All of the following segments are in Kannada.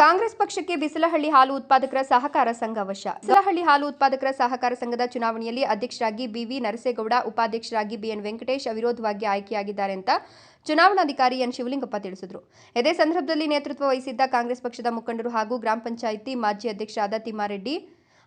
ಕಾಂಗ್ರೆಸ್ ಪಕ್ಷಕ್ಕೆ ಬಿಸಲಹಳ್ಳಿ ಹಾಲು ಉತ್ಪಾದಕರ ಸಹಕಾರ ಸಂಘ ವಶ. ಬಿಸಲಹಳ್ಳಿ ಹಾಲು ಉತ್ಪಾದಕರ ಸಹಕಾರ ಸಂಘದ ಚುನಾವಣೆಯಲ್ಲಿ ಅಧ್ಯಕ್ಷರಾಗಿ ಬಿವಿ ನರಸೇಗೌಡ, ಉಪಾಧ್ಯಕ್ಷರಾಗಿ ಬಿಎನ್ ವೆಂಕಟೇಶ್ ಅವಿರೋಧವಾಗಿ ಆಯ್ಕೆಯಾಗಿದ್ದಾರೆ ಅಂತ ಚುನಾವಣಾಧಿಕಾರಿ ಎನ್ ಶಿವಲಿಂಗಪ್ಪ ತಿಳಿಸಿದರು. ಇದೇ ಸಂದರ್ಭದಲ್ಲಿ ನೇತೃತ್ವ ವಹಿಸಿದ್ದ ಕಾಂಗ್ರೆಸ್ ಪಕ್ಷದ ಮುಖಂಡರು ಹಾಗೂ ಗ್ರಾಮ ಪಂಚಾಯಿತಿ ಮಾಜಿ ಅಧ್ಯಕ್ಷರಾದ ತಿಮ್ಮಾರೆಡ್ಡಿ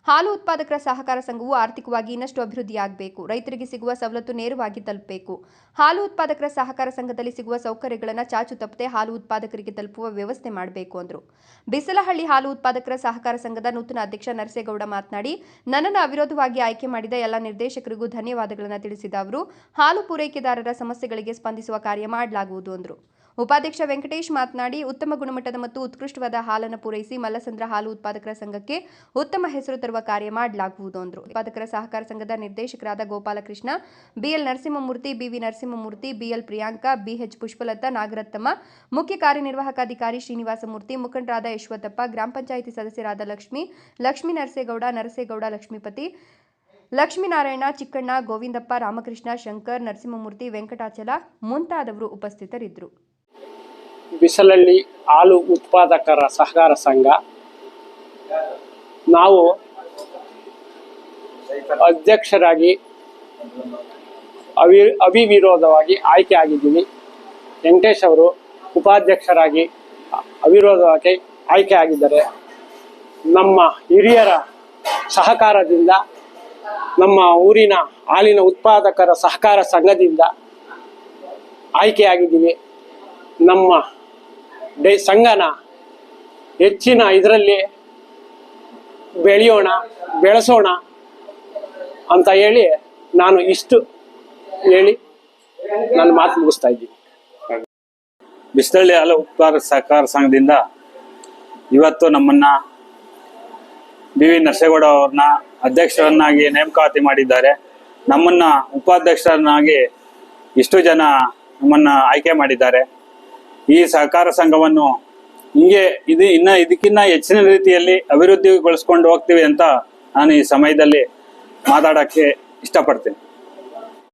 ಹಾಲು ಉತ್ಪಾದಕರ ಸಹಕಾರ ಸಂಘವು ಆರ್ಥಿಕವಾಗಿ ಇನ್ನಷ್ಟು ಅಭಿವೃದ್ಧಿಯಾಗಬೇಕು. ರೈತರಿಗೆ ಸಿಗುವ ಸವಲತ್ತು ನೇರವಾಗಿ ತಲುಪಬೇಕು. ಹಾಲು ಉತ್ಪಾದಕರ ಸಹಕಾರ ಸಂಘದಲ್ಲಿ ಸಿಗುವ ಸೌಕರ್ಯಗಳನ್ನು ಚಾಚು ತಪ್ಪದೆ ಹಾಲು ಉತ್ಪಾದಕರಿಗೆ ತಲುಪುವ ವ್ಯವಸ್ಥೆ ಮಾಡಬೇಕು ಅಂದರು. ಬಿಸಲಹಳ್ಳಿ ಹಾಲು ಉತ್ಪಾದಕರ ಸಹಕಾರ ಸಂಘದ ನೂತನ ಅಧ್ಯಕ್ಷ ನರಸೇಗೌಡ ಮಾತನಾಡಿ, ನನ್ನನ್ನು ಅವಿರೋಧವಾಗಿ ಆಯ್ಕೆ ಮಾಡಿದ ಎಲ್ಲ ನಿರ್ದೇಶಕರಿಗೂ ಧನ್ಯವಾದಗಳನ್ನು ತಿಳಿಸಿದ ಅವರು, ಹಾಲು ಪೂರೈಕೆದಾರರ ಸಮಸ್ಯೆಗಳಿಗೆ ಸ್ಪಂದಿಸುವ ಕಾರ್ಯ ಮಾಡಲಾಗುವುದು ಅಂದರು. ಉಪಾಧ್ಯಕ್ಷ ವೆಂಕಟೇಶ್ ಮಾತನಾಡಿ, ಉತ್ತಮ ಗುಣಮಟ್ಟದ ಮತ್ತು ಉತ್ಕೃಷ್ಟವಾದ ಹಾಲನ್ನು ಪೂರೈಸಿ ಮಲ್ಲಸಂದ್ರ ಹಾಲು ಉತ್ಪಾದಕರ ಸಂಘಕ್ಕೆ ಉತ್ತಮ ಹೆಸರು ತರುವ ಕಾರ್ಯ ಮಾಡಲಾಗುವುದು ಅಂದರು. ಉತ್ಪಾದಕರ ಸಹಕಾರ ಸಂಘದ ನಿರ್ದೇಶಕರಾದ Gopalakrishna, B L Narasimhamurthy, B V Narasimhamurthy, B L Priyanka, B H Pushpalatha, Nagarathnamma, ಮುಖ್ಯ ಕಾರ್ಯನಿರ್ವಾಹಕಾಧಿಕಾರಿ ಶ್ರೀನಿವಾಸಮೂರ್ತಿ, ಮುಖಂಡರಾದ ಯಶವಂತಪ್ಪ, ಗ್ರಾಮ ಪಂಚಾಯಿತಿ ಸದಸ್ಯರಾದ ಲಕ್ಷ್ಮಿ, ಲಕ್ಷ್ಮೀ ನರಸೇಗೌಡ ನರಸೇಗೌಡ ಲಕ್ಷ್ಮೀಪತಿ, ಲಕ್ಷ್ಮೀನಾರಾಯಣ, ಚಿಕ್ಕಣ್ಣ, ಗೋವಿಂದಪ್ಪ, ರಾಮಕೃಷ್ಣ, ಶಂಕರ್, ನರಸಿಂಹಮೂರ್ತಿ, ವೆಂಕಟಾಚಲ ಮುಂತಾದವರು ಉಪಸ್ಥಿತರಿದ್ದರು. ಬಿಸಲಳ್ಳಿ ಹಾಲು ಉತ್ಪಾದಕರ ಸಹಕಾರ ಸಂಘ. ನಾವು ಅಧ್ಯಕ್ಷರಾಗಿ ಅವಿ, ಅವಿವಿರೋಧವಾಗಿ ಆಯ್ಕೆ ಆಗಿದ್ದೀವಿ. ವೆಂಕಟೇಶ್ ಅವರು ಉಪಾಧ್ಯಕ್ಷರಾಗಿ ಅವಿರೋಧವಾಗಿ ಆಯ್ಕೆ ಆಗಿದ್ದಾರೆ. ನಮ್ಮ ಹಿರಿಯರ ಸಹಕಾರದಿಂದ, ನಮ್ಮ ಊರಿನ ಹಾಲಿನ ಉತ್ಪಾದಕರ ಸಹಕಾರ ಸಂಘದಿಂದ ಆಯ್ಕೆಯಾಗಿದ್ದೀವಿ ನಮ್ಮ ಡೇ ಸಂಘನ ಹೆಚ್ಚಿನ ಇದರಲ್ಲಿ ಬೆಳೆಯೋಣ, ಬೆಳೆಸೋಣ ಅಂತ ಹೇಳಿ ನಾನು ಇಷ್ಟು ಹೇಳಿ ನನ್ನ ಮಾತು ಮುಗಿಸ್ತಾ ಇದ್ದೀನಿ. ಬಿಸ್ತಳ್ಳಿ ಹಾಲು ಉತ್ಪಾದಕ ಸಹಕಾರ ಸಂಘದಿಂದ ಇವತ್ತು ನಮ್ಮನ್ನ ಬಿ ವಿ ನರಸೇಗೌಡ ಅವ್ರನ್ನ ಅಧ್ಯಕ್ಷರನ್ನಾಗಿ ನೇಮಕಾತಿ ಮಾಡಿದ್ದಾರೆ. ನಮ್ಮನ್ನ ಉಪಾಧ್ಯಕ್ಷರನ್ನಾಗಿ ಇಷ್ಟು ಜನ ನಮ್ಮನ್ನ ಆಯ್ಕೆ ಮಾಡಿದ್ದಾರೆ. ಈ ಸಹಕಾರ ಸಂಘವನ್ನು ಹಿಂಗೆ ಇದು ಇನ್ನ ಇದಕ್ಕಿನ್ನ ಹೆಚ್ಚಿನ ರೀತಿಯಲ್ಲಿ ಅಭಿವೃದ್ಧಿಗೊಳಿಸ್ಕೊಂಡು ಹೋಗ್ತೀವಿ ಅಂತ ನಾನು ಈ ಸಮಯದಲ್ಲಿ ಮಾತಾಡಕ್ಕೆ ಇಷ್ಟಪಡ್ತೀನಿ.